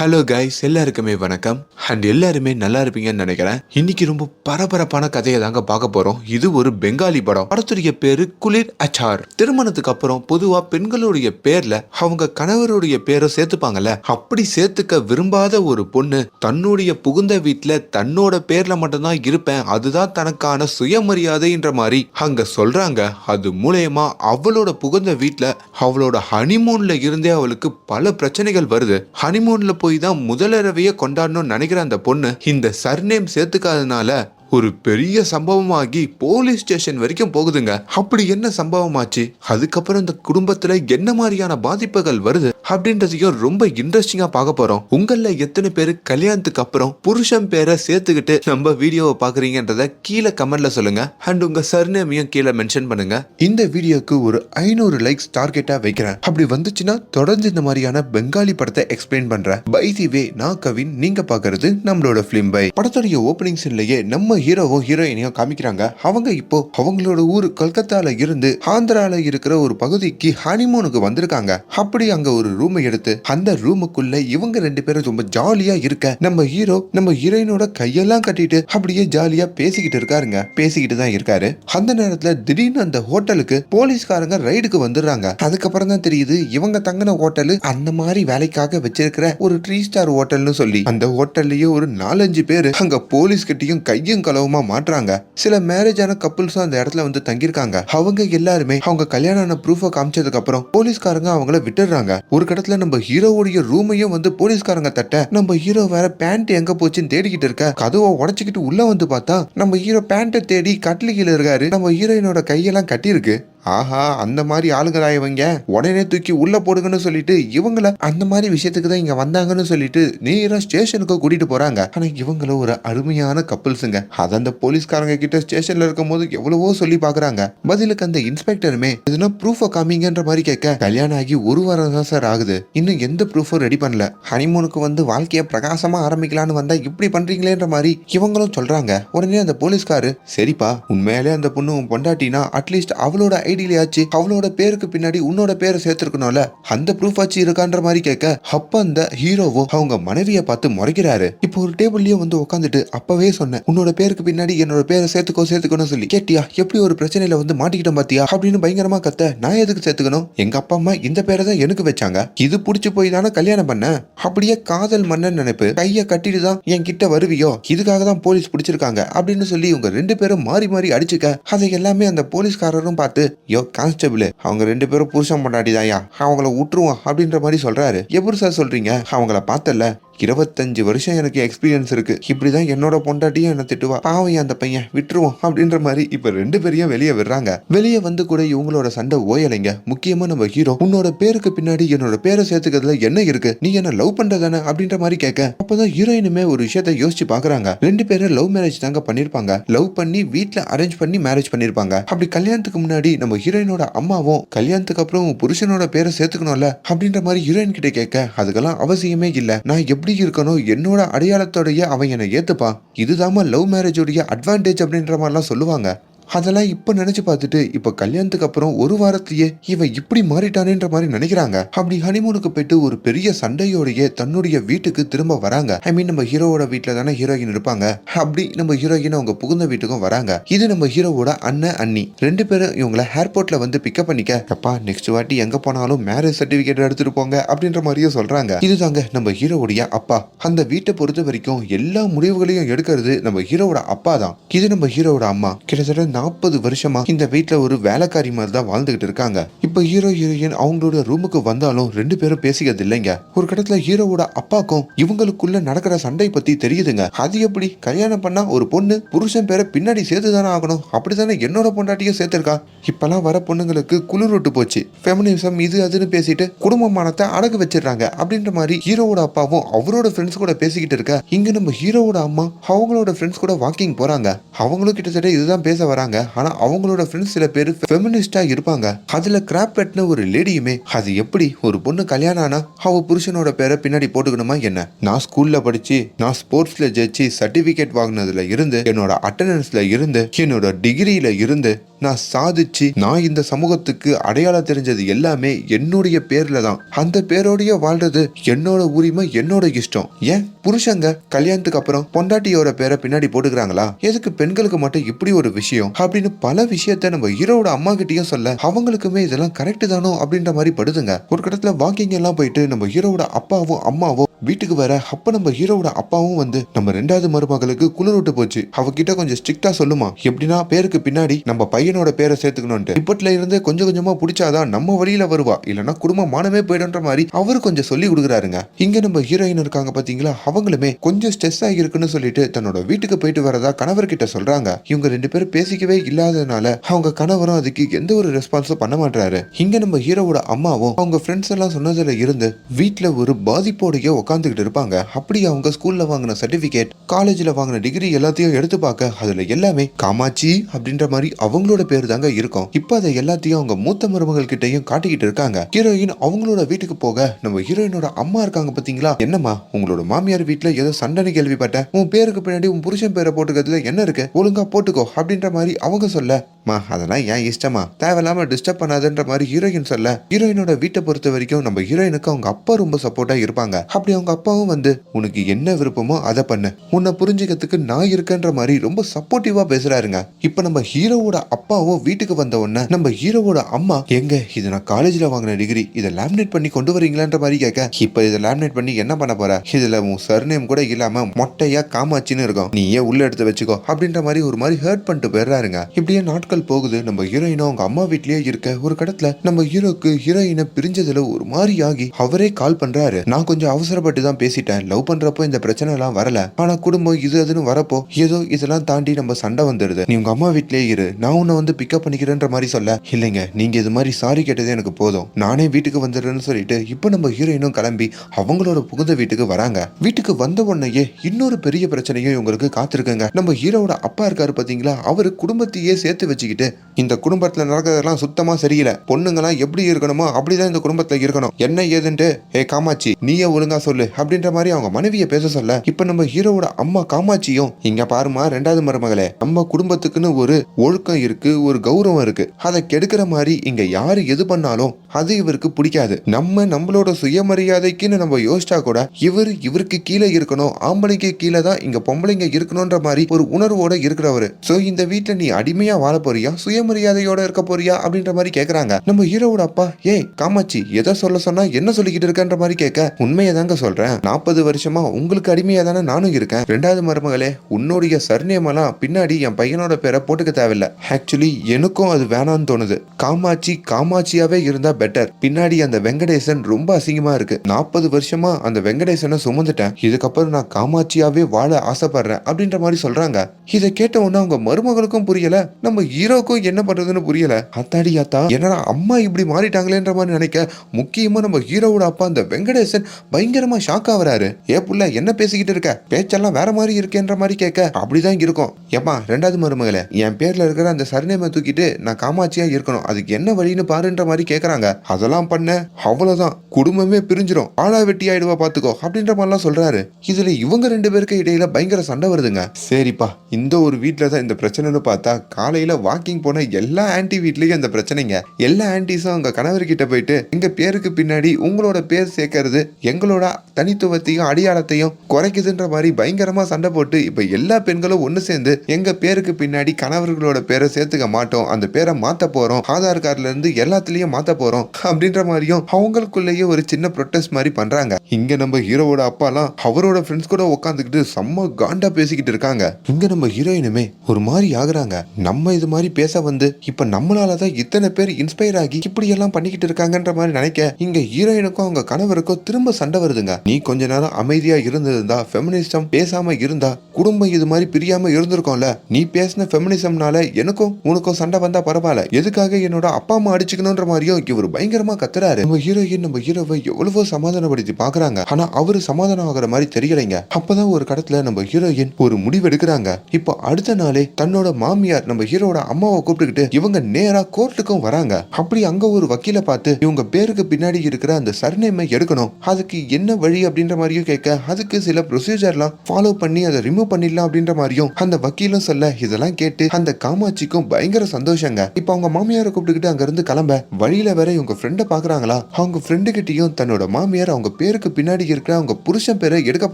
Hello guys எல்லாருக்குமே வணக்கம். And எல்லாருமே நல்லா இருப்பீங்கன்னு நினைக்கிறேன். இன்னைக்கு ரொம்ப பரபரப்பான கதையை தாங்க பார்க்க போறோம். இது ஒரு பெங்காலி படம். படத்துடைய பேரு குளிர் அச்சார். திருமணத்துக்கு அப்புறம் பொதுவா பெண்களுடைய பேர்ல அவங்க கணவருடைய பேரை சேர்த்துப்பாங்கல்ல. அப்படி சேர்த்துக்க விரும்பாத ஒரு பொண்ணு தன்னுடைய புகுந்த வீட்டுல தன்னோட பேர்ல மட்டும்தான் இருப்பேன். அதுதான் தனக்கான சுயமரியாதைன்ற மாதிரி அங்க சொல்றாங்க. அது மூலயமா அவளோட புகுந்த வீட்டுல அவளோட ஹனிமூன்ல இருந்தே அவளுக்கு பல பிரச்சனைகள் வருது. ஹனிமூன்ல போய் தான் முதலரவையை கொண்டாடணும்னு நினைக்கிற அந்த பொண்ணு இந்த சர்நேம் சேர்த்துக்காதனால ஒரு பெரிய சம்பவமாகி போலீஸ் ஸ்டேஷன் வரைக்கும் போகுதுங்க. அப்படி என்ன சம்பவமாச்சு? அதுக்கப்புறம் இந்த குடும்பத்துல என்ன மாதிரியான பாதிப்புகள் வருது? அப்படின்றதையும் ரொம்ப இன்ட்ரெஸ்டிங்காக பார்க்க போகிறோம் உங்களில் எத்தனை பேர் கல்யாணத்துக்கு அப்புறம் புருஷன் பேரை சேர்த்துக்கிட்டு நம்ம வீடியோவை பார்க்குறீங்கன்றத கீழே கமெண்ட்ல சொல்லுங்க. அண்ட் உங்க சர்நேமையும் கீழே மென்ஷன் பண்ணுங்க. இந்த வீடியோக்கு ஒரு ஐநூறு லைக்ஸ் டார்கெட்டாக வைக்கிறேன். அப்படி வந்துச்சுன்னா தொடர்ந்து இந்த மாதிரியான பெங்காலி படத்தை எக்ஸ்பிளைன் பண்றேன். பை தி வே நான் கவின் நீங்க பாக்குறது நம்மளோட ஃபிலிம் பை. படத்துடைய ஓப்பனிங் சீன்லயே நம்ம ஹீரோவும் ஹீரோயினையும் காமிக்கிறாங்க. அவங்க இப்போ அவங்களோட ஊர் கல்கத்தால இருந்து ஆந்திரால இருக்கிற ஒரு பகுதிக்கு ஹனிமூனுக்கு வந்திருக்காங்க. அப்படி அங்க ஒரு ரூமை எடுத்து அந்த ரூமுக்குள்ள இவங்க ரெண்டு பேரும் ரொம்ப ஜாலியா இருக்க நம்ம ஹீரோ நம்ம ஹீரோயினோட கையெல்லாம் கட்டிட்டு அப்படியே ஜாலியா பேசிக்கிட்டு இருக்காருங்க. பேசிக்கிட்டு தான் இருக்காரு. அந்த நேரத்துல திடீர்னு அந்த ஹோட்டலுக்கு போலீஸ்காரங்க ரைடுக்கு வந்துடுறாங்க. அதுக்கப்புறம் தான் தெரியுது இவங்க தங்கின ஹோட்டலு அந்த மாதிரி வேலைக்காக வச்சிருக்கிற ஒரு த்ரீ ஸ்டார் ஹோட்டல்னு சொல்லி அந்த ஹோட்டல்லயே ஒரு நாலஞ்சு பேர் அங்க போலீஸ் கிட்டயும் கையும் களவுமா மாட்டுறாங்க. சில மேரேஜ் ஆன கப்புள்ஸும் அந்த இடத்துல வந்து தங்கியிருக்காங்க. அவங்க எல்லாருமே அவங்க கல்யாணம் ஆன ப்ரூஃபை காமிச்சதுக்கு அப்புறம் போலீஸ்காரங்க அவங்கள விட்டுடுறாங்க. ஒரு கடத்துல நம்ம ஹீரோவுடைய ரூமையும் வந்து போலீஸ்காரங்க தட்ட நம்ம ஹீரோ வேற பேண்ட் எங்க போச்சுன்னு தேடிக்கிட்டு இருக்க கதவை உடச்சுக்கிட்டு உள்ள வந்து பார்த்தா நம்ம ஹீரோ பேண்ட்டை தேடி கட்டில இருக்காரு நம்ம ஹீரோயினோட கையெல்லாம் கட்டியிருக்கு. ஆஹா அந்த மாதிரி ஆளுங்களா இவங்க? உடனே தூக்கி உள்ள போடுங்கன்னு சொல்லிட்டு இவங்கள அந்த மாதிரி விஷயத்துக்கு தான் இங்க வந்தாங்கன்னு சொல்லிட்டு நேரா ஸ்டேஷனுக்கு கூட்டிட்டு போறாங்க. ஆனா இவங்கள ஒரு அருமையான கப்பல்ஸுங்க அது அந்த போலீஸ்காரங்க கிட்ட ஸ்டேஷன்ல இருக்கும் போது எவ்வளவோ சொல்லி பாக்குறாங்க. பதிலுக்கு அந்த இன்ஸ்பெக்டருமே எதுனா ப்ரூஃப காமிங்கன்ற மாதிரி கேட்க கல்யாணம் ஆகி ஒரு வாரம் தான் சார் ஆகுது. இன்னும் எந்த ப்ரூஃபும் ரெடி பண்ணல. ஹனிமூனுக்கு வந்து வாழ்க்கைய பிரகாசமா ஆரம்பிக்கலான்னு வந்தா இப்படி பண்றீங்களேன்ற மாதிரி இவங்களும் சொல்றாங்க. உடனே அந்த போலீஸ்காரு சரிப்பா உண்மையிலே அந்த பொண்ணு உன் பொண்டாட்டினா அட்லீஸ்ட் அவளோட ஐடியிலேயாச்சு அவளோட பேருக்கு பின்னாடி உன்னோட பேரை சேர்த்திருக்கணும்ல? அந்த ப்ரூஃப் ஆச்சு இருக்கான்ற மாதிரி கேட்க அப்ப அந்த ஹீரோவும் அவங்க மனைவியை பார்த்து முறைக்கிறாரு. இப்போ ஒரு டேபிள்லயே வந்து உட்காந்துட்டு அப்பவே சொன்னேன் உன்னோட பேருக்கு பின்னாடி என்னோட பேரை சேர்த்துக்கோ சேர்த்துக்கணும் சொல்லி. கேட்டியா எப்படி ஒரு பிரச்சனையில வந்து மாட்டிக்கிட்டோம் பாத்தியா? அப்படின்னு பயங்கரமா கத்த நான் எதுக்கு சேர்த்துக்கணும்? எங்க அப்பா அம்மா இந்த பேரை தான் எனக்கு வச்சாங்க. இது புடிச்சு போய் தானே கல்யாணம் பண்ண? அப்படியே காதல் மன்னன் நினைப்பு கைய கட்டிட்டு தான் என் கிட்ட வருவியோ? இதுக்காக தான் போலீஸ் பிடிச்சிருக்காங்க. அப்படின்னு சொல்லி இவங்க ரெண்டு பேரும் மாறி மாறி அடிச்சுக்க அதை எல்லாமே அந்த போலீஸ்காரரும் பார்த்து யோ கான்ஸ்டபிள் அவங்க ரெண்டு பேரும் புருஷன் பொண்டாட்டி தாயா அவங்கள விட்டுருவோம் அப்படின்ற மாதிரி சொல்றாரு. எப்படி சார் சொல்றீங்க? அவங்கள பார்த்தல இருபத்தஞ்சு வருஷம் எனக்கு எக்ஸ்பீரியன்ஸ் இருக்கு. இப்படிதான் என்னோட பொண்டாட்டியும் என்ன திட்டுவா. பாவம் அந்த பையன்? விட்டுருவோம் அப்படின்ற மாதிரி இப்ப ரெண்டு பேரையும் வெளியே விடுறாங்க. வெளியே வந்து கூட இவங்களோட சண்டை ஓயலைங்க. முக்கியமா நம்ம ஹீரோ உன்னோட பேருக்கு பின்னாடி என்னோட பேரை சேர்த்துக்கிறதுல என்ன இருக்கு? நீ என்ன லவ் பண்றதானே அப்படின்ற மாதிரி கேட்க. அப்பதான் ஹீரோயினுமே ஒரு விஷயத்த யோசிச்சு பாக்குறாங்க. ரெண்டு பேரும் லவ் மேரேஜ் தாங்க பண்ணிருப்பாங்க. லவ் பண்ணி வீட்டுல அரேஞ்ச் பண்ணி மேரேஜ் பண்ணிருப்பாங்க. அப்படி கல்யாணத்துக்கு முன்னாடி நம்ம ஹீரோயினோட அம்மாவும் கல்யாணத்துக்கு அப்புறம் புருஷனோட பேரை சேர்த்துக்கணும்ல அப்படின்ற மாதிரி ஹீரோயின் கிட்ட கேட்க. அதுக்கெல்லாம் அவசியமே இல்ல. நான் எப்படி இருக்கணும்? என்னோட அடையாளத்தோடைய அவன் என்னை ஏற்றுப்பான் இதுதாம்மா லவ் மேரேஜோடைய அட்வான்டேஜ் அப்படின்ற மாதிரிலாம் சொல்லுவாங்க. அதெல்லாம் இப்போ நினைச்சு பார்த்துட்டு இப்போ கல்யாணத்துக்கு அப்புறம் ஒரு வாரத்திலேயே இவன் இப்படி மாறிட்டானேன்ற மாதிரி நினைக்கிறாங்க. அப்படி ஹனிமூனுக்கு போயிட்டு ஒரு பெரிய சண்டையோடைய தன்னுடைய வீட்டுக்கு திரும்ப வராங்க. ஐ மீன் நம்ம ஹீரோவோட வீட்டில் தானே ஹீரோயின் இருப்பாங்க. அப்படி நம்ம ஹீரோயின் அவங்க புகுந்த வீட்டுக்கும் வராங்க. இது நம்ம ஹீரோவோட அண்ணன் அண்ணி. ரெண்டு பேரும் இவங்கள ஏர்போர்ட்ல வந்து பிக்கப் பண்ணிக்க அப்பா நெக்ஸ்ட் வாட்டி எங்க போனாலும் மேரேஜ் சர்டிபிகேட் எடுத்துட்டு போங்க அப்படின்ற மாதிரியும் சொல்றாங்க. இதுதாங்க நம்ம ஹீரோவுடைய அப்பா. அந்த வீட்டை பொறுத்த வரைக்கும் எல்லா முடிவுகளையும் எடுக்கிறது நம்ம ஹீரோவோட அப்பா தான். இது நம்ம ஹீரோவோட அம்மா. கிட்டத்தட்ட நாற்பது வருஷமா இந்த வீட்ல ஒரு வேலைக்காரி மாதிரி தான் வாழ்ந்துகிட்டு இருக்காங்க. இப்ப ஹீரோ ஹீரோயின் அவங்களோட ரூமுக்கு வந்தாலும் ரெண்டு பேரும் பேசிக்கிறது இல்லைங்க. ஒரு கடத்துல ஹீரோவோட அப்பாக்கும் இவங்களுக்குள்ள நடக்கிற சண்டை பத்தி தெரியுதுங்க. அது எப்படி? கல்யாணம் பண்ணா ஒரு பொண்ணு புருஷன் பேரை பின்னாடி சேர்த்து தானே ஆகணும்? அப்படித்தானே என்னோட பொண்டாட்டியும் சேர்த்திருக்கா? இப்பெல்லாம் வர பொண்ணுங்களுக்கு குளிர் விட்டு போச்சு. ஃபெமினிசம் இது அதுன்னு பேசிட்டு குடும்பமானத்தை அடகு வச்சிடுறாங்க. அப்படின்ற மாதிரி ஹீரோவோட அப்பாவும் அவரோட ஃப்ரெண்ட்ஸ் கூட பேசிக்கிட்டு இருக்க. இங்க நம்ம ஹீரோவோட அம்மா அவங்களோட ஃப்ரெண்ட்ஸ் கூட வாக்கிங் போறாங்க. அவங்களும் கிட்டத்தட்ட இதுதான் பேச வராங்க. இருக்காங்க ஆனா அவங்களோட ஃப்ரெண்ட்ஸ் சில பேர் ஃபெமினிஸ்டா இருப்பாங்க. அதுல கிராப் கட்டின ஒரு லேடியுமே அது எப்படி? ஒரு பொண்ணு கல்யாணம் ஆனா அவ புருஷனோட பேரை பின்னாடி போட்டுக்கணுமா என்ன? நான் ஸ்கூல்ல படிச்சு நான் ஸ்போர்ட்ஸ்ல ஜெயிச்சு சர்டிபிகேட் வாங்கினதுல இருந்து என்னோட அட்டண்டன்ஸ்ல இருந்து என்னோட டிகிரியில இருந்து நான் சாதிச்சு நான் இந்த சமூகத்துக்கு அடையாளம் தெரிஞ்சது எல்லாமே என்னுடைய பேர்ல தான். அந்த பேரோடைய வாழ்றது என்னோட உரிமை என்னோட இஷ்டம். ஏன்? புருஷங்க கல்யாணத்துக்கு அப்புறம் பொண்டாட்டியோட பேரை பின்னாடி போட்டுக்கிறாங்களா? எதுக்கு பெண்களுக்கு மட்டும் இப்படி ஒரு விஷயம்? அப்படின்னு பல விஷயத்த நம்ம ஹீரோவோட அம்மா கிட்டயும் சொல்ல அவங்களுக்குமே இதெல்லாம் கரெக்ட் தானோ அப்படின்ற மாதிரி படுதுங்க. ஒரு கடத்துல வாக்கிங் எல்லாம் போயிட்டு நம்ம ஹீரோட அப்பாவும் அம்மாவும் வீட்டுக்கு வர அப்ப நம்ம ஹீரோவோட அப்பாவும் வந்து நம்ம ரெண்டாவது மருமகளுக்கு குளிர் விட்டு போச்சு. அவகிட்ட கொஞ்சம் ஸ்ட்ரிக்டா சொல்லுமா எப்படின்னா பேருக்கு பின்னாடி நம்ம பையனோட பேரை சேர்த்துக்கணும்ட்டு இப்பட்ல இருந்து கொஞ்சம் கொஞ்சமா பிடிச்சாதான் நம்ம வழியில வருவா. இல்லைன்னா குடும்பம் மானமே போயிடும்ன்ற மாதிரி அவர் கொஞ்சம் சொல்லி கொடுக்குறாருங்க. இங்க நம்ம ஹீரோயின் இருக்காங்க பாத்தீங்களா அவங்களுமே கொஞ்சம் ஸ்ட்ரெஸ் ஆகிருக்குன்னு சொல்லிட்டு தன்னோட வீட்டுக்கு போயிட்டு வரதா கணவர்கிட்ட சொல்றாங்க. இவங்க ரெண்டு பேரும் பேசிக்கவே இல்லாததுனால அவங்க கணவரும் அதுக்கு எந்த ஒரு ரெஸ்பான்ஸும் பண்ண மாட்டாரு இங்க நம்ம ஹீரோவோட அம்மாவும் அவங்க ஃப்ரெண்ட்ஸ் எல்லாம் சொன்னதுல இருந்து வீட்டுல ஒரு பாதிப்போடையே உட்காந்துக்கிட்டு இருப்பாங்க. அப்படி அவங்க ஸ்கூல்ல வாங்கின சர்டிபிகேட் காலேஜ்ல வாங்கின டிகிரி எல்லாத்தையும் எடுத்து பார்க்க அதுல எல்லாமே காமாட்சி அப்படின்ற மாதிரி அவங்களோட பேர் தாங்க இருக்கும். இப்போ அதை எல்லாத்தையும் அவங்க மூத்த மருமகள் கிட்டயும் காட்டிக்கிட்டு இருக்காங்க. ஹீரோயின் அவங்களோட வீட்டுக்கு போக நம்ம ஹீரோயினோட அம்மா இருக்காங்க பாத்தீங்களா? என்னம்மா உங்களோட மாமியார் வீட்டுல ஏதோ சண்டைன்னு கேள்விப்பட்டேன். உன் பேருக்கு பின்னாடி உன் புருஷன் பேரை போட்டுக்கிறதுல என்ன இருக்கு? ஒழுங்கா போட்டுக்கோ அப்படின்ற மாதிரி அவங்க சொல்ல மா அதெல்லாம் ஏன் இஷ்டமா? தேவையில்லாம டிஸ்டர்ப் பண்ணாதுன்ற மாதிரி ஹீரோயின் சொல்ல. ஹீரோயினோட வீட்டை பொறுத்த வரைக்கும் நம்ம ஹீரோயினுக்கு அவங்க அப்பா ரொம்ப சப்போர்ட்டா இருப்பாங்க. அப்படி அவங்க அப்பாவும் வந்து உனக்கு என்ன விருப்பமோ அதை பண்ணு. உன்னை புரிஞ்சுக்கிறதுக்கு நான் இருக்கேன்ற மாதிரி ரொம்ப சப்போர்ட்டிவா பேசுறாருங்க. இப்ப நம்ம ஹீரோவோட அப்பாவும் வீட்டுக்கு வந்த உடனே நம்ம ஹீரோவோட அம்மா எங்க இது நான் காலேஜ்ல வாங்கின டிகிரி இதை லேமினேட் பண்ணி கொண்டு வரீங்களான்ற மாதிரி கேட்க இப்ப இதை லேமினேட் பண்ணி என்ன பண்ண போற? இதுல உன் சர்நேம் கூட இல்லாம மொட்டையா காமாச்சின்னு இருக்கும். நீயே உள்ள எடுத்து வச்சுக்கோ. அப்படின்ற மாதிரி ஒரு மாதிரி ஹர்ட் பண்ணிட்டு போயிடுறாருங்க. இப்படியே நாட்கள் போகுது. நம்ம ஹீரோயினும் அவங்க அம்மா வீட்லயே இருக்க ஒரு கடத்துல நம்ம ஹீரோக்கு ஹீரோயினை பிரிஞ்சதுல ஒரு மாதிரி ஆகி அவரே கால் பண்றாரு. நான் கொஞ்சம் அவசரப்பட்டு தான் பேசிட்டேன். லவ் பண்றப்போ இந்த பிரச்சனை எல்லாம் வரல. ஆனா குடும்பம் இது அதுன்னு வரப்போ ஏதோ இதெல்லாம் தாண்டி நம்ம சண்டை வந்துடுது. நீ உங்க அம்மா வீட்லயே இரு. நான் உன்னை வந்து பிக்கப் பண்ணிக்கிறேன்ற மாதிரி சொல்ல. இல்லைங்க நீங்க இது மாதிரி சாரி கேட்டதே எனக்கு போதும். நானே வீட்டுக்கு வந்துடுறேன்னு சொல்லிட்டு இப்போ நம்ம ஹீரோயினும் கிளம்பி அவங்களோட புகுந்த வீட்டுக்கு வராங்க. வீட்டுக்கு வந்த உடனேயே இன்னொரு பெரிய பிரச்சனையும் இவங்களுக்கு காத்திருக்குங்க. நம்ம ஹீரோட அப்பா இருக்காரு பாத்தீங்களா? அவரு குடும்பத்தையே சேர்த்து வச்சு வச்சுக்கிட்டு இந்த குடும்பத்துல நடக்கிறதெல்லாம் சுத்தமா சரியில்லை. பொண்ணுங்களாம் எப்படி இருக்கணுமோ அப்படிதான் இந்த குடும்பத்துல இருக்கணும். என்ன ஏதுன்ட்டு? ஏ காமாட்சி நீயே ஒழுங்கா சொல்லு. அப்படின்ற மாதிரி அவங்க மனைவியை பேச சொல்ல இப்ப நம்ம ஹீரோவோட அம்மா காமாட்சியும் இங்க பாருமா ரெண்டாவது மருமகளே நம்ம குடும்பத்துக்குன்னு ஒரு ஒழுக்கம் இருக்கு ஒரு கௌரவம் இருக்கு. அதை கெடுக்கிற மாதிரி இங்க யாரு எது பண்ணாலும் அது இவருக்கு பிடிக்காது. நம்ம நம்மளோட சுயமரியாதைக்குன்னு நம்ம யோசிச்சா கூட இவர் இவருக்கு கீழே இருக்கணும் ஆம்பளைக்கு கீழே தான் இங்க பொம்பளைங்க இருக்கணும்ன்ற மாதிரி ஒரு உணர்வோட இருக்கிறவரு. சோ இந்த வீட்டுல நீ அடிமையா வாழ போறியா? சுயமரியாதையோட இருக்க போறியா? அப்படின்ற மாதிரி கேக்குறாங்க. நம்ம ஹீரோவோட அப்பா ஏய் காமாட்சி எதை சொல்ல சொன்னா என்ன சொல்லிக்கிட்டு இருக்கன்ற மாதிரி கேட்க? உண்மையை தாங்க சொல்றேன். நாற்பது வருஷமா உங்களுக்கு அடிமையா தானே நானும் இருக்கேன். ரெண்டாவது மருமகளே உன்னுடைய சர்நேம் எல்லாம் பின்னாடி என் பையனோட பேரை போட்டுக்க தேவையில்ல. ஆக்சுவலி எனக்கும் அது வேணாம்னு தோணுது. காமாட்சி காமாட்சியாவே இருந்தா பெட்டர் பின்னாடி அந்த வெங்கடேசன் ரொம்ப அசிங்கமா இருக்கு. நாற்பது வருஷமா அந்த வெங்கடேசனை சுமந்துட்டேன். இதுக்கப்புறம் நான் காமாட்சியாவே வாழ ஆசைப்படுறேன் அப்படின்ற மாதிரி சொல்றாங்க. இதை கேட்ட உடனே அவங்க மருமகளுக்கும் புரியல. நம்ம ஹீரோக்கும் என்ன பண்றதுன்னு புரியல. அத்தாடி அத்தா என்னடா அம்மா இப்படி மாறிட்டாங்களேன்ற மாதிரி நினைக்க முக்கியமா நம்ம ஹீரோவோட அப்பா அந்த வெங்கடேசன் பயங்கரமா ஷாக் ஆகுறாரு ஏ புள்ள என்ன பேசிக்கிட்டு இருக்க? பேச்செல்லாம் வேற மாதிரி இருக்கேன்ற மாதிரி கேட்க. அப்படிதான் இருக்கும். ஏப்பா ரெண்டாவது மருமகளே என் பேர்ல இருக்கிற அந்த சரணேமை தூக்கிட்டு நான் காமாட்சியா இருக்கணும். அதுக்கு என்ன வழின்னு பாருன்ற மாதிரி கேக்குறாங்க. அதெல்லாம் பண்ண. அவ்வளவுதான். குடும்பமே பிரிஞ்சிடும் ஆளா வெட்டி ஆயிடுவா பாத்துக்கோ. அப்படின்ற மாதிரிலாம் சொல்றாரு. இதுல இவங்க ரெண்டு பேருக்கு இடையில பயங்கர சண்டை வருதுங்க. சரிப்பா. இந்த ஒரு வீட்டில் தான் இந்த பிரச்சனைன்னு பார்த்தா காலையில வாக்கிங் போன எல்லா ஆன்டி வீட்லேயும் அந்த பிரச்சனைங்க. எல்லா ஆன்டிஸும் அவங்க கணவர்கிட்ட போயிட்டு எங்கள் பேருக்கு பின்னாடி உங்களோட பேர் சேர்க்கறது எங்களோட தனித்துவத்தையும் அடையாளத்தையும் குறைக்குதுன்ற மாதிரி பயங்கரமாக சண்டை போட்டு இப்போ எல்லா பெண்களும் ஒன்று சேர்ந்து எங்கள் பேருக்கு பின்னாடி கணவர்களோட பேரை சேர்த்துக்க மாட்டோம். அந்த பேரை மாற்ற போகிறோம் ஆதார் கார்டுலேருந்து எல்லாத்துலேயும் மாற்ற போகிறோம் அப்படின்ற மாதிரியும் அவங்களுக்குள்ளேயே ஒரு சின்ன ப்ரொட்டஸ்ட் மாதிரி பண்ணுறாங்க இங்கே நம்ம ஹீரோவோட அப்பாலாம் அவரோட ஃப்ரெண்ட்ஸ் கூட உட்காந்துக்கிட்டு செம்ம காண்டா பேசிக்கிட்டு இருக்காங்க. இங்கே நம்ம ஹீரோயினுமே ஒரு மாதிரி ஆகுறாங்க. நம்ம இது மாதிரி மாதிரி பேச வந்து இப்ப நம்மளாலதான் இத்தனை பேர் இன்ஸ்பயர் ஆகி இப்படி எல்லாம் பண்ணிக்கிட்டு இருக்காங்கன்ற மாதிரி நினைக்க இங்க ஹீரோயினுக்கும் அவங்க கணவருக்கும் திரும்ப சண்டை வருதுங்க. நீ கொஞ்ச நேரம் அமைதியா இருந்திருந்தா ஃபெமினிசம் பேசாம இருந்தா குடும்பம் இது மாதிரி பிரியாம இருந்திருக்கோம்ல. நீ பேசின ஃபெமினிசம்னால எனக்கும் உனக்கும் சண்டை வந்தா பரவாயில்ல. எதுக்காக என்னோட அப்பா அம்மா அடிச்சுக்கணும்ன்ற மாதிரியும் இவர் பயங்கரமா கத்துறாரு. நம்ம ஹீரோயின் நம்ம ஹீரோவை எவ்வளவோ சமாதானப்படுத்தி பாக்குறாங்க ஆனா அவரு சமாதானம் ஆகுற மாதிரி தெரியலைங்க. அப்பதான் ஒரு கடத்துல நம்ம ஹீரோயின் ஒரு முடிவு எடுக்கிறாங்க இப்போ அடுத்த நாளே தன்னோட மாமியார் நம்ம ஹீரோட அம்மாவை கூப்பிட்டுக்கிட்டு இவங்க நேரா கோர்ட்டுக்கும் வராங்க. அப்படி அங்க ஒரு வக்கீல பார்த்து இவங்க பேருக்கு பின்னாடி இருக்கிற அந்த சர்நேமை எடுக்கணும். அதுக்கு என்ன வழி? அப்படின்ற மாதிரியும் கேட்க அதுக்கு சில ப்ரொசீஜர்லாம் ஃபாலோ பண்ணி அதை ரிமூவ் பண்ணிடலாம். அப்படின்ற மாதிரியும் அந்த வக்கீலும் சொல்ல இதெல்லாம் கேட்டு அந்த காமாட்சிக்கும் பயங்கர சந்தோஷங்க. இப்போ அவங்க மாமியாரை கூப்பிட்டுக்கிட்டு அங்க இருந்து கிளம்ப வழியில வேற இவங்க ஃப்ரெண்டை பாக்குறாங்களா அவங்க ஃப்ரெண்டு கிட்டயும் தன்னோட மாமியார் அவங்க பேருக்கு பின்னாடி இருக்கிற அவங்க புருஷன் பேரை எடுக்க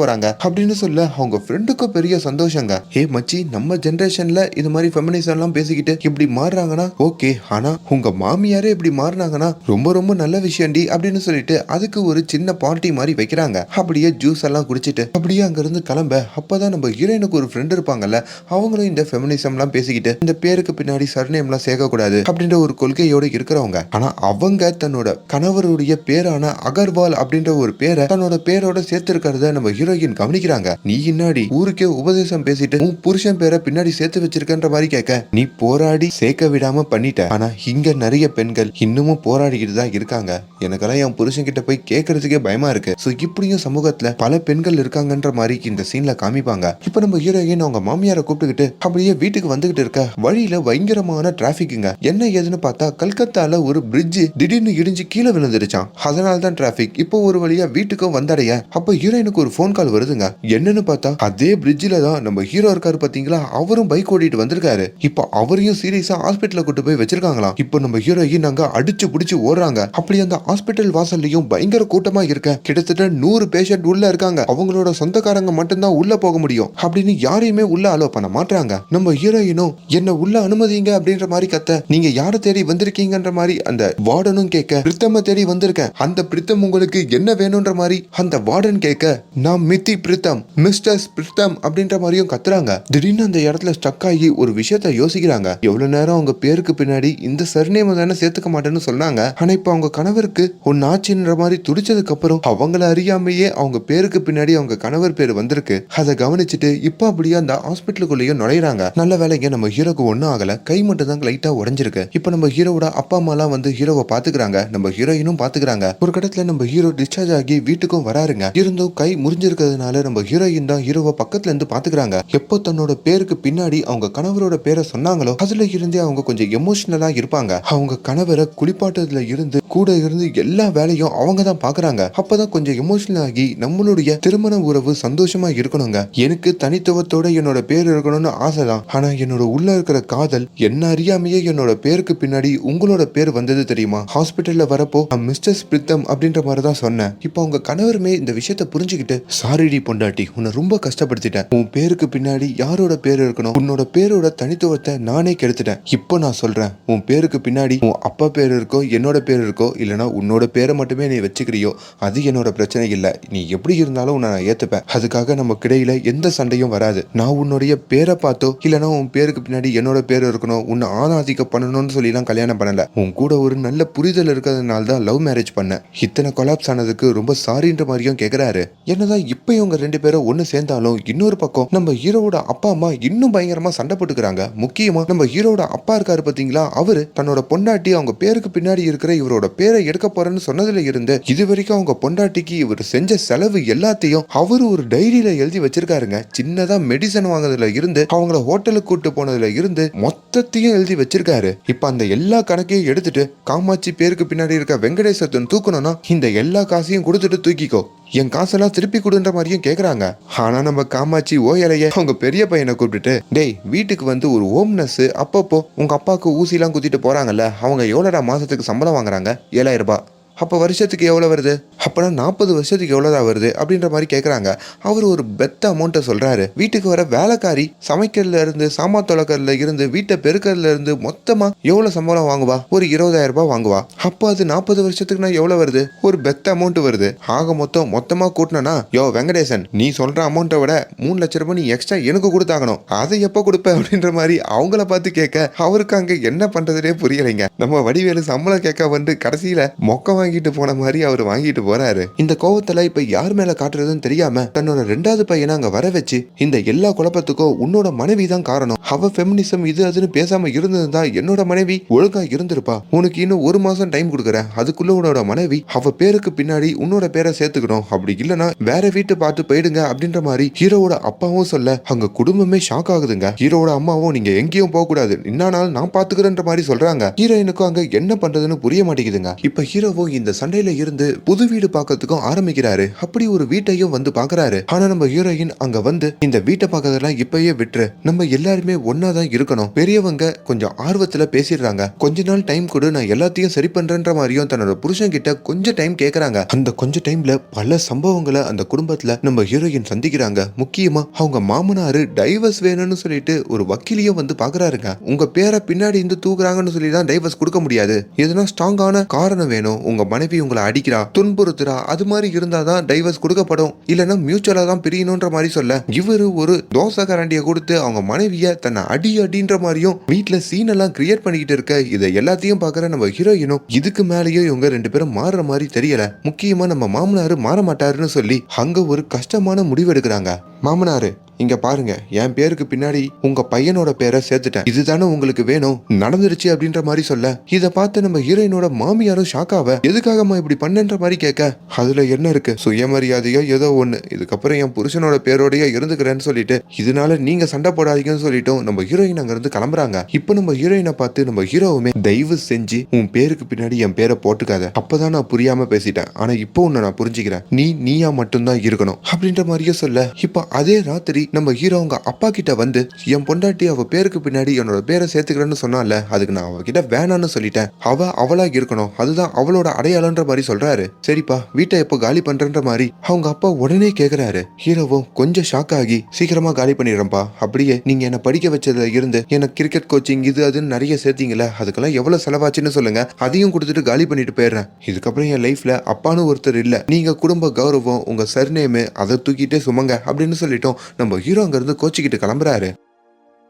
போறாங்க. அப்படின்னு சொல்ல அவங்க ஃப்ரெண்டுக்கும் பெரிய சந்தோஷங்க. ஹே மச்சி நம்ம ஜென்ரேஷன்ல இது மாதிரி ஃபெமினிசம் எல்லாம் பேசிக்கிட்டு இப்படி மாறுறாங்கன்னா ஓகே ஆனா உங்க மாமியாரே இப்படி மாறினாங்கன்னா ரொம்ப ரொம்ப நல்ல விஷயம்டி அப்படின்னு சொல்லிட்டு அதுக்கு ஒரு சின்ன பார்ட்டி மாதிரி வைக்கிறாங்க. அப்படியே ஜூஸ் எல்லாம் குடிச்சிட்டு அப்படியே அங்க இருந்து கிளம்ப அப்பதான் நம்ம ஹீரோயினுக்கு ஒரு ஃப்ரெண்ட் இருப்பாங்கல்ல அவங்களும் இந்த ஃபெமினிசம் எல்லாம் பேசிக்கிட்டு இந்த பேருக்கு பின்னாடி சர்நேம் எல்லாம் சேர்க்கக்கூடாது அப்படின்ற ஒரு கொள்கையோட இருக்கிறவங்க. ஆனா அவங்க தன்னோட கணவருடைய பேரான அகர்வால் அப்படின்ற ஒரு பேரை தன்னோட பேரோட சேர்த்திருக்கிறத நம்ம ஹீரோயின் கவனிக்கிறாங்க. நீ இன்னாடி ஊருக்கே உபதேசம் பேசிட்டு உன் புருஷன் பேரை பின்னாடி சேர்த்து வச்சிருக்கன்ற மாதிரி கேட்க நீ போராடி சேர்க்க விடாம பண்ணிட்டேன். ஆனா இங்க நிறைய பெண்கள் இன்னமும் போராடிக்கிட்டு தான் இருக்காங்க. எனக்கெல்லாம் என் புருஷன் கிட்ட போய் கேட்கறதுக்கே பயமா இருக்கு. சோ இப்படியும் சமூகத்துல பல பெண்கள் இருக்காங்கன்ற மாதிரி இந்த சீன்ல காமிப்பாங்க. இப்ப நம்ம ஹீரோயின் அவங்க மாமியாரை கூப்பிட்டுக்கிட்டு அப்படியே வீட்டுக்கு வந்துகிட்டு இருக்க வழியில பயங்கரமான டிராபிக்ங்க என்ன ஏதுன்னு பார்த்தா கல்கத்தால ஒரு பிரிட்ஜ் திடீர்னு இடிஞ்சு கீழே விழுந்துருச்சான் அதனால தான் டிராபிக் இப்போ ஒரு வழியா வீட்டுக்கும் வந்தடைய. அப்ப ஹீரோயினுக்கு ஒரு ஃபோன் கால் வருதுங்க. என்னன்னு பார்த்தா அதே பிரிட்ஜில தான் நம்ம ஹீரோ இருக்காரு பாத்தீங்களா அவரும் பைக் ஓடிட்டு வந்திருக்காரு. இப்போ அவர் அவரையும் சீரியஸா ஹாஸ்பிட்டல்ல கூட்டு போய் வச்சிருக்காங்களாம். இப்போ நம்ம ஹீரோயின் அங்க அடிச்சு புடிச்சு ஓடுறாங்க. அப்படி அந்த ஹாஸ்பிட்டல் வாசல்லையும் பயங்கர கூட்டமா இருக்க. கிட்டத்தட்ட நூறு பேஷண்ட் உள்ள இருக்காங்க. அவங்களோட சொந்தக்காரங்க மட்டும்தான் உள்ள போக முடியும். அப்படின்னு யாரையுமே உள்ள அலோ பண்ண மாட்டாங்க நம்ம ஹீரோயினும் என்ன உள்ள அனுமதிங்க அப்படின்ற மாதிரி கத்த நீங்க யாரை தேடி வந்திருக்கீங்கன்ற மாதிரி அந்த வார்டனும் கேட்க பிரித்தம தேடி வந்திருக்கேன் அந்த பிரித்தம் உங்களுக்கு என்ன வேணும்ன்ற மாதிரி அந்த வார்டன் கேட்க நான் மித்தி பிரித்தம் மிஸ்டர் பிரித்தம் அப்படின்ற மாதிரியும் கத்துறாங்க. திடீர்னு அந்த இடத்துல ஸ்டக் ஆகி ஒரு விஷயத்த யோசிக்கிறாங்க. எவ்வளவு நேரம் அவங்க பேருக்கு பின்னாடி இந்த சர்நேம தானே சேர்த்துக்க மாட்டேன்னு சொன்னாங்க. ஆனா இப்ப அவங்க கணவருக்கு ஒன்னு ஆச்சுன்ற மாதிரி துடிச்சதுக்கு அப்புறம் அவங்கள அறியாமையே அவங்க பேருக்கு பின்னாடி அவங்க கணவர் பேர் வந்திருக்கு. அதை கவனிச்சுட்டு இப்ப அப்படியே அந்த ஹாஸ்பிட்டலுக்குள்ளேயும் நுழையிறாங்க. நல்ல வேலைங்க நம்ம ஹீரோக்கு ஒன்றும் ஆகல. கை மட்டும் தான் லைட்டா உடஞ்சிருக்கு. இப்போ நம்ம ஹீரோட அப்பா அம்மாலாம் வந்து ஹீரோவை பாத்துக்கிறாங்க. நம்ம ஹீரோயினும் பாத்துக்கிறாங்க. ஒரு கட்டத்துல நம்ம ஹீரோ டிஸ்சார்ஜ் ஆகி வீட்டுக்கும் வராருங்க. இருந்தும் கை முறிஞ்சிருக்கிறதுனால நம்ம ஹீரோயின் தான் ஹீரோவை பக்கத்துல இருந்து பாத்துக்கிறாங்க. எப்போ தன்னோட பேருக்கு பின்னாடி அவங்க கணவரோட பேரை சொன்னாங்களோ அதுல இருந்தே அவங்க கொஞ்சம் எமோஷனலா இருப்பாங்க. அவங்க கணவரை குளிப்பாட்டுறதுல இருந்து கூட இருந்து எல்லா வேலையும் அவங்க தான் பாக்குறாங்க. அப்பதான் கொஞ்சம் எமோஷனல் ஆகி நம்மளுடைய திருமண உறவு சந்தோஷமா இருக்கணுங்க. எனக்கு தனித்துவத்தோட என்னோட பேர் இருக்கணும்னு ஆசைதான் ஆனா என்னோட உள்ள இருக்கிற காதல் என்ன அறியாமையே என்னோட பேருக்கு பின்னாடி உங்களோட பேர் வந்தது தெரியுமா? ஹாஸ்பிட்டல்ல வரப்போ நான் மிஸ்டர் பிரித்தம் அப்படின்ற மாதிரி தான் சொன்னேன். இப்போ அவங்க கணவருமே இந்த விஷயத்த புரிஞ்சுக்கிட்டு சாரிடி பொண்டாட்டி உன்னை ரொம்ப கஷ்டப்படுத்திட்டேன். உன் பேருக்கு பின்னாடி யாரோட பேர் இருக்கணும்? உன்னோட பேரோட தனித்துவத்தை நான் கெடுத்துட்டேன். இப்போ நான் சொல்கிறேன் உன் பேருக்கு பின்னாடி உன் அப்பா பேர் இருக்கோ என்னோட பேர் இருக்கோ இல்லைனா உன்னோட பேரை மட்டுமே நீ வச்சுக்கிறியோ அது என்னோட பிரச்சனை இல்லை. நீ எப்படி இருந்தாலும் உன்னை நான் ஏற்றுப்பேன் அதுக்காக நம்ம கிடையில எந்த சண்டையும் வராது. நான் உன்னுடைய பேரை பார்த்தோ இல்லைனா உன் பேருக்கு பின்னாடி என்னோட பேர் இருக்கணும் உன்னை ஆணாதிக்கம் பண்ணணும்னு சொல்லிலாம் கல்யாணம் பண்ணல. உன் கூட ஒரு நல்ல புரிதல் இருக்கிறதுனால தான் லவ் மேரேஜ் பண்ணேன். இத்தனை கொலாப்ஸ் ஆனதுக்கு ரொம்ப சாரின்ற மாதிரியும் கேட்குறாரு என்னதான் இப்போ இவங்க ரெண்டு பேரும் ஒன்று சேர்ந்தாலும் இன்னொரு பக்கம் நம்ம ஹீரோவோட அப்பா அம்மா இன்னும் பயங்கரமாக சண்டை போட்டுக்கிறாங்க. முக்கியமாக நம்ம ஹீரோட அப்பா இருக்காரு பார்த்தீங்களா அவர் தன்னோட பொண்டாட்டி அவங்க பேருக்கு பின்னாடி இருக்கிற இவரோட பேரை எடுக்க போறேன்னு சொன்னதுல இருந்து இது வரைக்கும் அவங்க பொண்டாட்டிக்கு இவர் செஞ்ச செலவு எல்லாத்தையும் அவர் ஒரு டைரியில எழுதி வச்சிருக்காருங்க. சின்னதா மெடிசன் வாங்குறதுல இருந்து அவங்கள ஹோட்டலுக்கு கூட்டு போனதுல இருந்து மொத்தத்தையும் எழுதி வச்சிருக்காரு. இப்ப அந்த எல்லா கணக்கையும் எடுத்துட்டு காமாட்சி பேருக்கு பின்னாடி இருக்க வெங்கடேசத்தன் தூக்கணும்னா இந்த எல்லா காசையும் கொடுத்துட்டு தூக்கிக்கோ. என் காசெல்லாம் திருப்பி கொடுன்ற மாதிரியும் கேட்குறாங்க ஆனால் நம்ம காமாட்சி ஓ இலையை அவங்க பெரிய பையனை கூப்பிட்டுட்டு டேய் வீட்டுக்கு வந்து ஒரு ஓம் நர்ஸு அப்பப்போ உங்கள் அப்பாவுக்கு ஊசிலாம் குத்திட்டு போகிறாங்கல்ல அவங்க எவ்வளோடா மாதத்துக்கு சம்பளம் வாங்குறாங்க? ஏழாயிரம் ரூபாய். அப்போ வருஷத்துக்கு எவ்வளோ வருது? அப்போனா நாற்பது வருஷத்துக்கு எவ்வளோதான் வருது? அப்படின்ற மாதிரி கேட்குறாங்க அவர் ஒரு பெத்த அமௌண்ட்டை சொல்கிறாரு வீட்டுக்கு வர வேலைக்காரி சமைக்கிறதுல இருந்து சாமான் தொலைக்கிறதுல இருந்து வீட்டை பெருக்கிறதுல இருந்து மொத்தமாக எவ்வளோ சம்பளம் வாங்குவா? ஒரு இருபதாயிரம் ரூபாய் வாங்குவா. அப்போ அது நாற்பது வருஷத்துக்குனா எவ்வளோ வருது? ஒரு பெத்த அமௌண்ட் வருது. ஆக மொத்தம் மொத்தமாக கூட்டினா யோ வெங்கடேசன் நீ சொல்கிற அமௌண்ட்டை விட மூணு லட்ச ரூபாய் நீ எக்ஸ்ட்ரா எனக்கு கொடுத்தாகணும். அதை எப்போ கொடுப்ப? அப்படின்ற மாதிரி அவங்கள பார்த்து கேட்க அவருக்கு அங்கே என்ன பண்ணுறதுனே புரியலைங்க. நம்ம வடிவேலு சம்பளம் கேட்க வந்து கடைசியில் மொக்கம் வாங்கிட்டு போன மாதிரி அவர் வாங்கிட்டு போறாரு. இந்த கோவத்துல இப்ப யார் மேல காட்டுறதுன்னு தெரியாம தன்னோட ரெண்டாவது பையனை அங்க வர வச்சு இந்த எல்லா குழப்பத்துக்கும் உன்னோட மனைவி தான் காரணம். அவ ஃபெமினிசம் இது அதுன்னு பேசாம இருந்திருந்தா என்னோட மனைவி ஒழுங்கா இருந்திருப்பா. உனக்கு இன்னும் ஒரு மாசம் டைம் கொடுக்குறேன். அதுக்குள்ள உன்னோட மனைவி அவ பேருக்கு பின்னாடி உன்னோட பேரை சேர்த்துக்கணும். அப்படி இல்லனா வேற வீட்டு பார்த்து போயிடுங்க அப்படின்ற மாதிரி ஹீரோவோட அப்பாவும் சொல்ல அங்க குடும்பமே ஷாக் ஆகுதுங்க. ஹீரோட அம்மாவும் நீங்க எங்கேயும் போக கூடாது. இன்னானாலும் நான் பாத்துக்கிறேன்ற மாதிரி சொல்றாங்க. ஹீரோயினுக்கும் அங்க என்ன பண்றதுன்னு புரிய மாட்டேங்குதுங்க. இப்ப ஹீரோவும் இந்த சண்டையில இருந்து புது வீடு பார்க்கறதுக்கும் ஆரம்பிக்கிறாரு. அப்படி ஒரு வீட்டையும் வந்து பாக்குறாரு ஆனா நம்ம ஹீரோயின் அங்க வந்து இந்த வீட்டை பார்க்கறதெல்லாம் இப்பயே விட்டுரு. நம்ம எல்லாருமே ஒன்னா தான் இருக்கணும். பெரியவங்க கொஞ்சம் ஆர்வத்துல பேசிடுறாங்க. கொஞ்ச நாள் டைம் கொடு நான் எல்லாத்தையும் சரி பண்றேன்ற மாதிரியும் தன்னோட புருஷன் கிட்ட கொஞ்சம் டைம் கேக்குறாங்க. அந்த கொஞ்ச டைம்ல பல சம்பவங்களை அந்த குடும்பத்துல நம்ம ஹீரோயின் சந்திக்கிறாங்க. முக்கியமா அவங்க மாமனாரு டைவர்ஸ் வேணும்னு சொல்லிட்டு ஒரு வக்கீலையும் வந்து பாக்குறாருங்க உங்க பேரை பின்னாடி இருந்து தூக்குறாங்கன்னு சொல்லி தான் டைவர்ஸ் கொடுக்க முடியாது. எதுனா ஸ்ட்ராங்கான காரணம் வேணும். உங்க மனைவி உங்களை அடிக்கிறா துன்புறுத்துறா அது மாதிரி இருந்தாதான் டைவர்ஸ் கொடுக்கப்படும். இல்லைன்னா மியூச்சுவலா தான் பிரியணும்ன்ற மாதிரி சொல்ல. இவரு ஒரு தோசை கரண்டியை கொடுத்து அவங்க மனைவிய தன்னை அடி அடின்ற மாதிரியும் வீட்டுல சீன் எல்லாம் கிரியேட் பண்ணிக்கிட்டு இருக்க இதை எல்லாத்தையும் பாக்குற நம்ம ஹீரோயினும் இதுக்கு மேலேயும் இவங்க ரெண்டு பேரும் மாறுற மாதிரி தெரியல. முக்கியமா நம்ம மாமனாரு மாற மாட்டாருன்னு சொல்லி அங்க ஒரு கஷ்டமான முடிவு எடுக்கிறாங்க. மாமனாரு இங்க பாருங்க என் பேருக்கு பின்னாடி உங்க பையனோட பேரை சேர்த்துட்டேன். இதுதானே உங்களுக்கு வேணும்? நடந்துருச்சு அப்படின்ற மாதிரி சொல்ல. இத பார்த்து நம்ம ஹீரோயினோட மாமியாரும் ஷாக் ஆவ? எதுக்காகம்மா இப்படி பண்ணன்ற மாதிரி கேட்க? அதுல என்ன இருக்கு? சுயமரியாதையோ ஏதோ ஒண்ணு. இதுக்கப்புறம் என் புருஷனோட பேரோடய இருந்துக்கிறேன்னு சொல்லிட்டு இதனால நீங்க சண்டை போடாதீங்கன்னு சொல்லிட்டோம் நம்ம ஹீரோயின் அங்க இருந்து கிளம்புறாங்க. இப்போ நம்ம ஹீரோயினை பார்த்து நம்ம ஹீரோவுமே தயவு செஞ்சு உன் பேருக்கு பின்னாடி என் பேரை போட்டுக்காத. அப்பதான் நான் புரியாம பேசிட்டேன். ஆனா இப்போ உன்னை நான் புரிஞ்சுக்கிறேன். நீ நீயா மட்டும்தான் இருக்கணும். அப்படின்ற மாதிரியே சொல்ல. இப்போ அதே ராத்திரி நம்ம ஹீரோ அவங்க அப்பா கிட்ட வந்து என் பொண்டாட்டி அவ பேருக்கு பின்னாடி என்னோட பேரை சேர்த்துக்கிறேன்னு சொன்னால அதுக்கு நான் அவகிட்ட வேணான்னு சொல்லிட்டேன். அவ அவளா இருக்கணும். அதுதான் அவளோட அடையாளன்ற மாதிரி சொல்றாரு. சரிப்பா வீட்டை எப்போ காலி பண்றன்ற மாதிரி அவங்க அப்பா உடனே கேக்குறாரு. ஹீரோவும் கொஞ்சம் ஷாக் ஆகி சீக்கிரமா காலி பண்ணிடுறேன்ப்பா. அப்படியே நீங்க என்ன படிக்க வச்சதுல இருந்து எனக்கு கிரிக்கெட் கோச்சிங் இது அதுன்னு நிறைய சேர்த்தீங்களே அதுக்கெல்லாம் எவ்வளவு செலவாச்சுன்னு சொல்லுங்க. அதையும் கொடுத்துட்டு காலி பண்ணிட்டு போயிடுறேன். இதுக்கப்புறம் என் லைஃப்ல அப்பான்னு ஒருத்தர் இல்ல. நீங்க குடும்ப கௌரவம் உங்க சர்நேமு அதை தூக்கிட்டே சுமங்க அப்படின்னு சொல்லிட்டோம். நம்ம ஹீரோ அங்கேருந்து கோச்சிக்கிட்டு கிளம்புறாரு.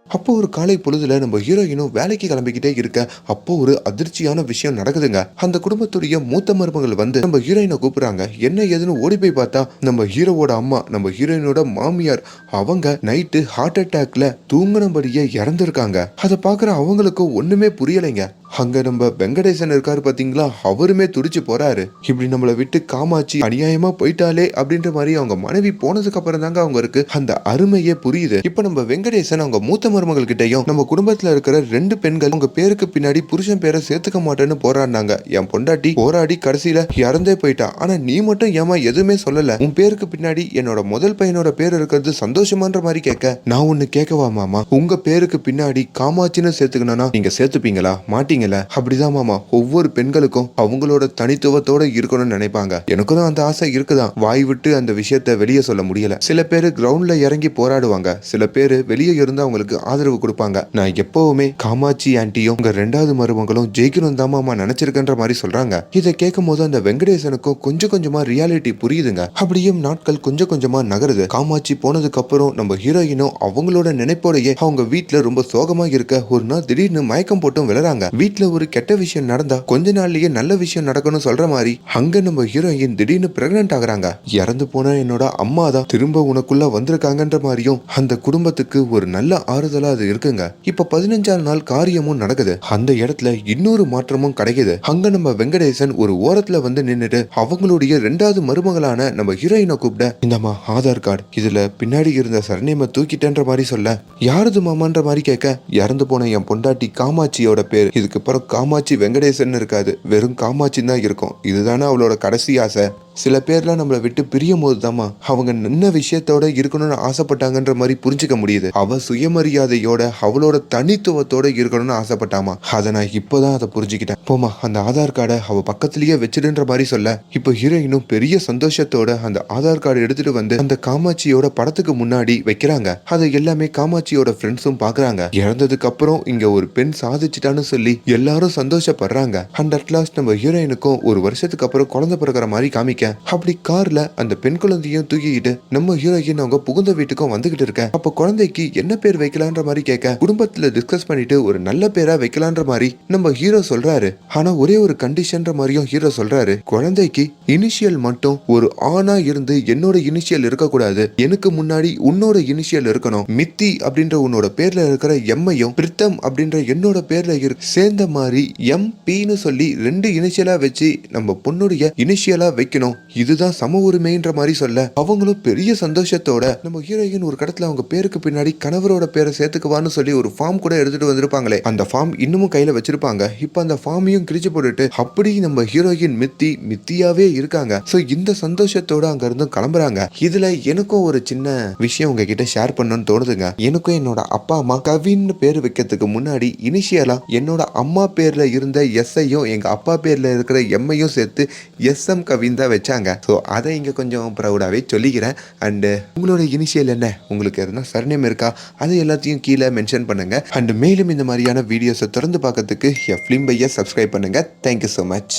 அப்போ ஒரு காலை பொழுதுல நம்ம ஹீரோயினும் வேலைக்கு கிளம்பிக்கிட்டே இருக்க அப்போ ஒரு அதிர்ச்சியான விஷயம் நடக்குதுங்க. அந்த குடும்பத்துடைய மூத்த மருமகள் வந்து நம்ம ஹீரோயினை கூப்பிடுறாங்க. என்ன ஏதுன்னு ஓடி போய் பார்த்தா நம்ம ஹீரோவோட அம்மா நம்ம ஹீரோயினோட மாமியார் அவங்க நைட்டு ஹார்ட் அட்டாக்ல தூங்கினபடியே இறந்துருக்காங்க. அதை பார்க்குற அவங்களுக்கு ஒண்ணுமே புரியலைங்க. அங்க நம்ம வெங்கடேசன் இருக்காரு பாத்தீங்களா? அவருமே துடிச்சு போறாரு. இப்படி நம்மளை விட்டு காமாச்சி அநியாயமா போயிட்டாலே அப்படின்ற மாதிரி அவங்க மனைவி போனதுக்கு அப்புறம் தாங்க அவங்களுக்கு அந்த அருமையே புரியுது. இப்ப நம்ம வெங்கடேசன் அவங்க மூத்த மருமகள் கிட்டயும் நம்ம குடும்பத்துல இருக்கிற ரெண்டு பெண்கள் உங்க பேருக்கு பின்னாடி புருஷன் பேரை சேர்த்துக்க மாட்டேன்னு போராடினாங்க. என் பொண்டாட்டி போராடி கடைசியில இறந்தே போயிட்டா. ஆனா நீ மட்டும் ஏமா எதுவுமே சொல்லல. உன் பேருக்கு பின்னாடி என்னோட முதல் பையனோட பேர் இருக்கிறது சந்தோஷமான்ற மாதிரி கேட்க நான் ஒண்ணு கேட்கவா மாமா? உங்க பேருக்கு பின்னாடி காமாட்சின்னு சேர்த்துக்கணும்னா நீங்க சேர்த்துப்பீங்களா? மாட்டீங்க. மாட்டீங்கல்ல அப்படிதான் மாமா. ஒவ்வொரு பெண்களுக்கும் அவங்களோட தனித்துவத்தோட இருக்கணும்னு நினைப்பாங்க. எனக்கும் தான் அந்த ஆசை இருக்குதான். வாய் விட்டு அந்த விஷயத்த வெளியே சொல்ல முடியல. சில பேர் கிரவுண்ட்ல இறங்கி போராடுவாங்க. சில பேர் வெளியே இருந்து அவங்களுக்கு ஆதரவு கொடுப்பாங்க. நான் எப்பவுமே காமாட்சி ஆன்ட்டியும் உங்க ரெண்டாவது மருமகளும் ஜெயிக்கணும் தான் மாமா நினைச்சிருக்கன்ற மாதிரி சொல்றாங்க. இதை கேட்கும் போது அந்த வெங்கடேசனுக்கும் கொஞ்சம் கொஞ்சமா ரியாலிட்டி புரியுதுங்க. அப்படியும் நாட்கள் கொஞ்சம் கொஞ்சமா நகருது. காமாட்சி போனதுக்கு அப்புறம் நம்ம ஹீரோயினும் அவங்களோட நினைப்போடையே அவங்க வீட்டுல ரொம்ப சோகமா இருக்க ஒரு நாள் திடீர்னு மயக்கம் போட்டும் விளறாங்க வீட்டில் ஒரு கெட்ட விஷயம் நடந்தா கொஞ்ச நாள்லயே நல்ல விஷயம் நடக்கணும் சொல்ற மாதிரி அங்க நம்ம ஹீரோயின் திடீர்னு பிரெக்னென்ட் ஆகுறாங்க. இறந்து போன என்னோட அம்மா தான் திரும்ப உனக்குள்ள வந்திருக்காங்கன்ற மாதிரியும் அந்த குடும்பத்துக்கு ஒரு நல்ல ஆறுதலா அது இருக்குங்க. இப்ப பதினஞ்சாம் நாள் காரியமும் நடக்குது. அந்த இடத்துல இன்னொரு மாற்றமும் கிடைக்குது. அங்க நம்ம வெங்கடேசன் ஒரு ஓரத்துல வந்து நின்னுட்டு அவங்களுடைய ரெண்டாவது மருமகளான நம்ம ஹீரோயினை கூப்பிட இந்தம்மா ஆதார் கார்டு. இதுல பின்னாடி இருந்த சரணேம தூக்கிட்டேன்ற மாதிரி சொல்ல யாரது மாமான்ற மாதிரி கேட்க இறந்து போன என் பொண்டாட்டி காமாட்சியோட பேர். இதுக்கு அப்புறம் காமாட்சி வெங்கடேசன் இருக்காது. வெறும் காமாட்சி தான் இருக்கும். இதுதானே அவளோட கடைசி ஆசை. சில பேர்லாம் நம்மளை விட்டு பிரியும் போது தாம்மா அவங்க நின்ன விஷயத்தோட இருக்கணும்னு ஆசைப்பட்டாங்கன்ற மாதிரி புரிஞ்சுக்க முடியுது. அவ சுயமரியாதையோட அவளோட தனித்துவத்தோட இருக்கணும்னு ஆசைப்பட்டாமா அதை நான் இப்போதான் அதை புரிஞ்சுக்கிட்டேன். போமா அந்த ஆதார் கார்டை அவ பக்கத்துலயே வச்சிடுன்ற மாதிரி சொல்ல. இப்போ ஹீரோயினும் பெரிய சந்தோஷத்தோட அந்த ஆதார் கார்டு எடுத்துட்டு வந்து அந்த காமாட்சியோட படத்துக்கு முன்னாடி வைக்கிறாங்க. அதை எல்லாமே காமாட்சியோட ஃப்ரெண்ட்ஸும் பாக்குறாங்க. இறந்ததுக்கு அப்புறம் இங்க ஒரு பெண் சாதிச்சிட்டான்னு சொல்லி எல்லாரும் சந்தோஷப்படுறாங்க. அண்ட் அட்லாஸ்ட் நம்ம ஹீரோயினுக்கும் ஒரு வருஷத்துக்கு அப்புறம் குழந்தை பிறக்கிற மாதிரி காமிக்க இருக்கேன் அப்படி கார்ல அந்த பெண் குழந்தையும் தூக்கிக்கிட்டு நம்ம ஹீரோயின் அவங்க புகுந்த வீட்டுக்கும் வந்துகிட்டு இருக்கேன் அப்ப குழந்தைக்கு என்ன பேர் வைக்கலான்ற மாதிரி கேட்க குடும்பத்துல டிஸ்கஸ் பண்ணிட்டு ஒரு நல்ல பேரா வைக்கலான்ற மாதிரி நம்ம ஹீரோ சொல்றாரு. ஆனா ஒரே ஒரு கண்டிஷன்ற மாதிரியும் ஹீரோ சொல்றாரு. குழந்தைக்கு இனிஷியல் மட்டும் ஒரு ஆணா இருந்து என்னோட இனிஷியல் இருக்கக்கூடாது. எனக்கு முன்னாடி உன்னோட இனிஷியல் இருக்கணும். மித்தி அப்படின்ற உன்னோட பேர்ல இருக்கிற எம்மையும் பிரித்தம் அப்படின்ற என்னோட பேர்ல சேர்ந்த மாதிரி எம் பின்னு சொல்லி ரெண்டு இனிஷியலா வச்சு நம்ம பொண்ணுடைய இனிஷியலா வைக்கணும். இதுதான் சம உரிமைன்ற மாதிரி சொல்ல அவங்களும் பெரிய சந்தோஷத்தோட நம்ம ஹீரோயின் ஒரு கடத்துல அவங்க பேருக்கு பின்னாடி கணவரோட பேரை சேர்த்துக்குவான்னு சொல்லி ஒரு ஃபார்ம் கூட எடுத்துட்டு வந்திருப்பாங்களே அந்த ஃபார்ம் இன்னமும் கையில வச்சிருப்பாங்க. இப்போ அந்த ஃபார்மையும் கிழிச்சு போட்டுட்டு அப்படி நம்ம ஹீரோயின் மித்தி மித்தியாவே இருக்காங்க. சோ இந்த சந்தோஷத்தோட அங்க இருந்து கிளம்புறாங்க. இதுல எனக்கும் ஒரு சின்ன விஷயம் உங்ககிட்ட ஷேர் பண்ணணும்னு தோணுதுங்க. எனக்கும் என்னோட அப்பா அம்மா கவின்னு பேர் வைக்கிறதுக்கு முன்னாடி இனிஷியலா என்னோட அம்மா பேர்ல இருந்த எஸ்ஐயும் எங்க அப்பா பேர்ல இருக்கிற எம்ஐயும் சேர்த்து எஸ்எம் கவின் தான் வச்சாங்க. ஸோ அதை இங்கே கொஞ்சம் ப்ரௌடாகவே சொல்லிக்கிறேன். அண்டு உங்களோட இனிஷியல் என்ன? உங்களுக்கு எதுனா சர்நேம் இருக்கா? அது எல்லாத்தையும் கீழே மென்ஷன் பண்ணுங்க. அண்டு மேலும் இந்த மாதிரியான வீடியோஸை திறந்து பார்க்கறதுக்கு எஃப்லிம் பையை சப்ஸ்கிரைப் பண்ணுங்க. Thank you so much